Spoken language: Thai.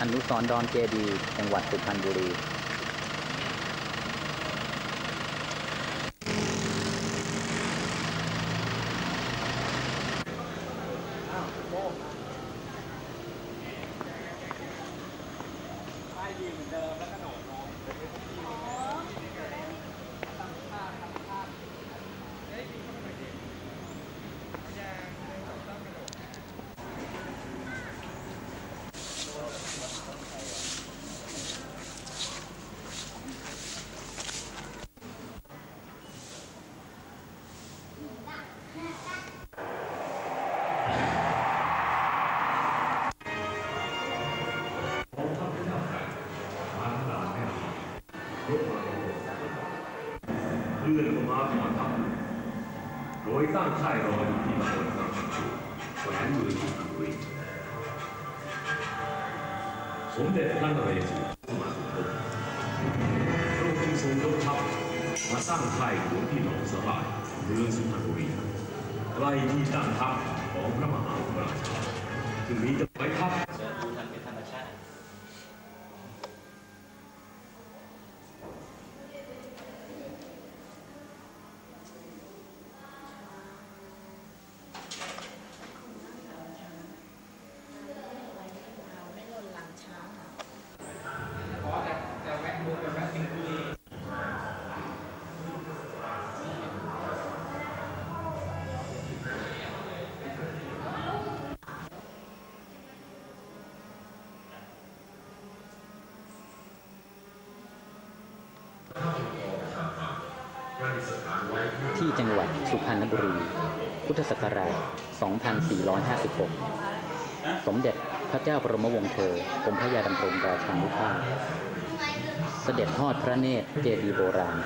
อนุสรดอนเจดี จังหวัดสุพรรณบุรี เลื่อนมาถอทัพโดยตั้งค่ายรออยู่ที่ตำบลสังชูแขวงเมืองสุพรรณบุรีสมเด็จพระนเรศวรสมาคมพระองค์จึงทรงยกทัพมาสร้างค่ายหลวงที่หนองสลายเมืองสุพรรณบุรีใกล้ที่ตั้งทัพของพระมหาอุปราชาจึงมีจะไว้ทัพ ดูทันเป็นธรรมชาติ ไม่หล่นหลังช้างค่ะ ที่จังหวัดสุพรรณบุรี พุทธศักราช 2456 สมเด็จพระเจ้าบรมวงศ์เธอกรมพระยาดำรงราชานุภาพ เสด็จทอดพระเนตรเจดีย์โบราณ